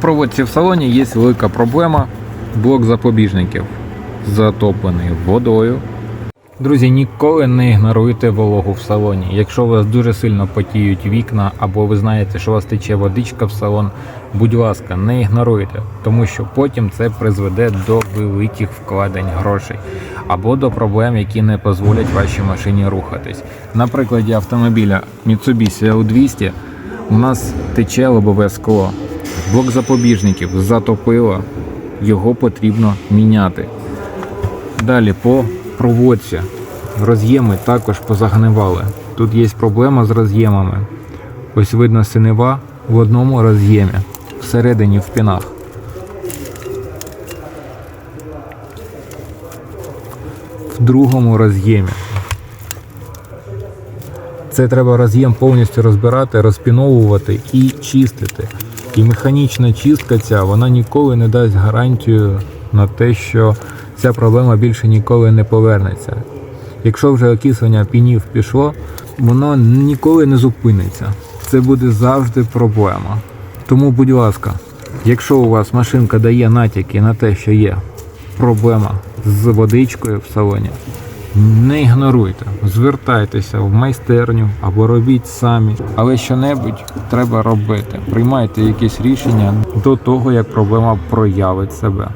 Проводці в салоні є велика проблема блок запобіжників, затоплений водою. Друзі, ніколи не ігноруйте вологу в салоні. Якщо у вас дуже сильно потіють вікна, або ви знаєте, що у вас тече водичка в салон, будь ласка, не ігноруйте, тому що потім це призведе до великих вкладень грошей або до проблем, які не дозволять вашій машині рухатись. На прикладі автомобіля Mitsubishi L200 у нас тече лобове скло, блок запобіжників затопило, його потрібно міняти. Далі по проводці. Роз'єми також позагнивали. Тут є проблема з роз'ємами. Ось видно синева в одному роз'ємі, всередині в пінах. В другому роз'ємі. Це треба роз'єм повністю розбирати, розпіновувати і чистити. І механічна чистка ця вона ніколи не дасть гарантію на те, що ця проблема більше ніколи не повернеться. Якщо вже окислення пінів пішло, воно ніколи не зупиниться. Це буде завжди проблема. Тому, будь ласка, якщо у вас машинка дає натяки на те, що є проблема з водичкою в салоні, не ігноруйте, звертайтеся в майстерню або робіть самі. Але що-небудь треба робити. Приймайте якісь рішення до того, як проблема проявить себе.